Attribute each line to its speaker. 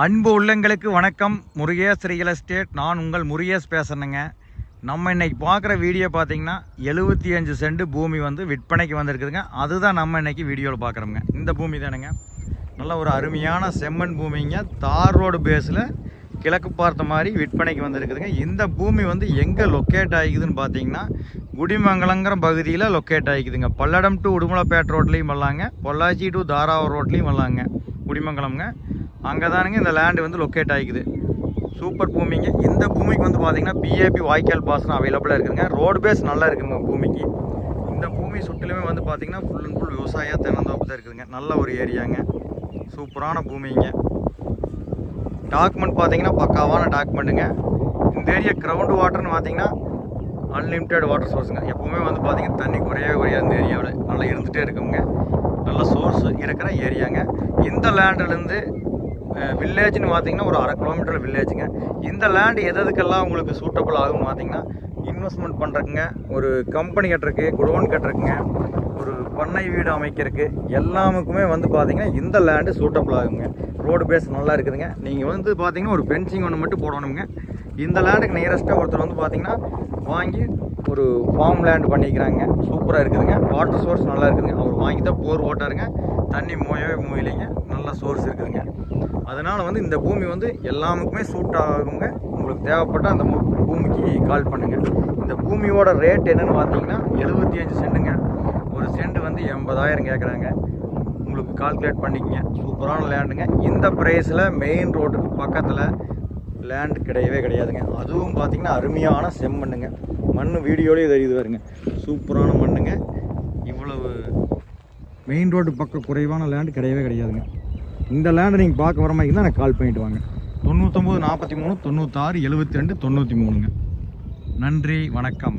Speaker 1: அன்பு உள்ளங்களுக்கு வணக்கம். Murugesh real estate. நான் உங்கள் முருகேஷ் பேசுகிறேங்க நம்ம இன்னைக்கு பார்க்குற வீடியோ பார்த்தீங்கன்னா எழுபத்தி அஞ்சு சென்ட் பூமி வந்து விற்பனைக்கு வந்திருக்குதுங்க. அதுதான் நம்ம இன்னைக்கு வீடியோவில் பார்க்குறோங்க இந்த பூமி தானுங்க. நல்ல ஒரு அருமையான செம்மண் பூமிங்க. தார் ரோடு பேஸில் கிழக்கு பார்த்த மாதிரி விற்பனைக்கு வந்திருக்குதுங்க. இந்த பூமி வந்து எங்கே லொக்கேட் ஆகிக்குதுன்னு பார்த்தீங்கன்னா குடிமங்கலங்கிற பகுதியில் லொக்கேட் ஆகிக்குதுங்க. பல்லடம் டு உடுமலைப்பேட் ரோட்லேயும் வரலாங்க. பொள்ளாச்சி டு தாராவூர் ரோட்லேயும் வரலாங்க. குடிமங்கலம்ங்க. அங்கே தானுங்க இந்த லேண்டு வந்து லொக்கேட் ஆகிக்குது சூப்பர் பூமிங்க. இந்த பூமிக்கு வந்து பார்த்தீங்கன்னா பிஏபி வாய்க்கால் பாசனம் அவைலபிளாக இருக்குதுங்க. ரோடு பேஸ் நல்லா இருக்குங்க பூமிக்கு. இந்த பூமி சுற்றிலுமே வந்து பார்த்தீங்கன்னா ஃபுல் அண்ட் ஃபுல் விவசாய தென்னந்தோப்பு தான் இருக்குதுங்க. நல்ல ஒரு ஏரியாங்க. சூப்பரான பூமிங்க. டாக்குமெண்ட் பார்த்தீங்கன்னா பக்காவான டாக்குமெண்ட்டுங்க இந்த ஏரியா கிரவுண்ட் வாட்டர்னு பார்த்தீங்கன்னா அன்லிமிட்டெட் வாட்டர் சோர்ஸுங்க எப்போவுமே வந்து பார்த்தீங்கன்னா தண்ணி குறையவே குறையாது இந்த ஏரியாவில் நல்லா இருந்துகிட்டே இருக்குங்க. நல்ல சோர்ஸ் இருக்கிற ஏரியாங்க. இந்த லேண்ட்லேருந்து வில்லேஜ்னு பார்த்தீங்கன்னா ஒரு அரை கிலோமீட்டர் வில்லேஜுங்க இந்த லேண்டு எதுக்கெல்லாம் உங்களுக்கு சூட்டபுள் ஆகும்னு பார்த்தீங்கன்னா இன்வெஸ்ட்மெண்ட் பண்ணுறக்குங்க ஒரு கம்பெனி கட்டுறதுக்கு குடோன் கட்டுறதுக்குங்க ஒரு பண்ணை வீடு அமைக்கிறதுக்கு எல்லாமுக்குமே வந்து பார்த்தீங்கன்னா இந்த லேண்டு சூட்டபுள் ஆகுங்க. ரோடு பேஸ் நல்லா இருக்குதுங்க. நீங்கள் வந்து பார்த்தீங்கன்னா ஒரு பென்சிங் ஒன்று மட்டும் போடணுங்க. இந்த லேண்டுக்கு நியரஸ்ட்டாக ஒருத்தர் வந்து பார்த்தீங்கன்னா வாங்கி ஒரு ஃபார்ம் லேண்ட் பண்ணிக்கிறாங்க. சூப்பராக இருக்குதுங்க. வாட்டர் சோர்ஸ் நல்லா இருக்குதுங்க. அவர் வாங்கி தான் போர் ஓட்டாருங்க தண்ணி மோயவே மோயிலைங்க. நல்ல சோர்ஸ் இருக்குதுங்க. அதனால் வந்து இந்த பூமி வந்து எல்லாமுக்குமே சூட் ஆகுங்க. உங்களுக்கு தேவைப்பட்ட அந்த பூமிக்கு கால் பண்ணுங்கள் இந்த பூமியோட ரேட் என்னன்னு பார்த்தீங்கன்னா எழுபத்தி அஞ்சு சென்ட்டுங்க ஒரு சென்ட் வந்து எண்பதாயிரம் கேட்குறாங்க உங்களுக்கு கால்குலேட் பண்ணிக்கங்க. சூப்பரான லேண்டுங்க இந்த ப்ரைஸில் மெயின் ரோட்டுக்கு பக்கத்தில் லேண்ட் கிடையவே கிடையாதுங்க. அதுவும் பார்த்தீங்கன்னா அருமையான செம்மண்ணுங்க. மண் வீடியோலேயே தெரியுது வருங்க சூப்பரான மண்ணுங்க. இவ்வளவு மெயின் ரோடு பக்கம் குறைவான லேண்டு கிடையவே கிடையாதுங்க. இந்த லேண்டை நீங்கள் பார்க்க வர மாதிரி தான் எனக்கு கால் பண்ணிட்டு வாங்க. தொண்ணூத்தொம்பது நாற்பத்தி மூணு தொண்ணூத்தாறு எழுபத்தி ரெண்டு தொண்ணூற்றி மூணுங்க. நன்றி வணக்கம்.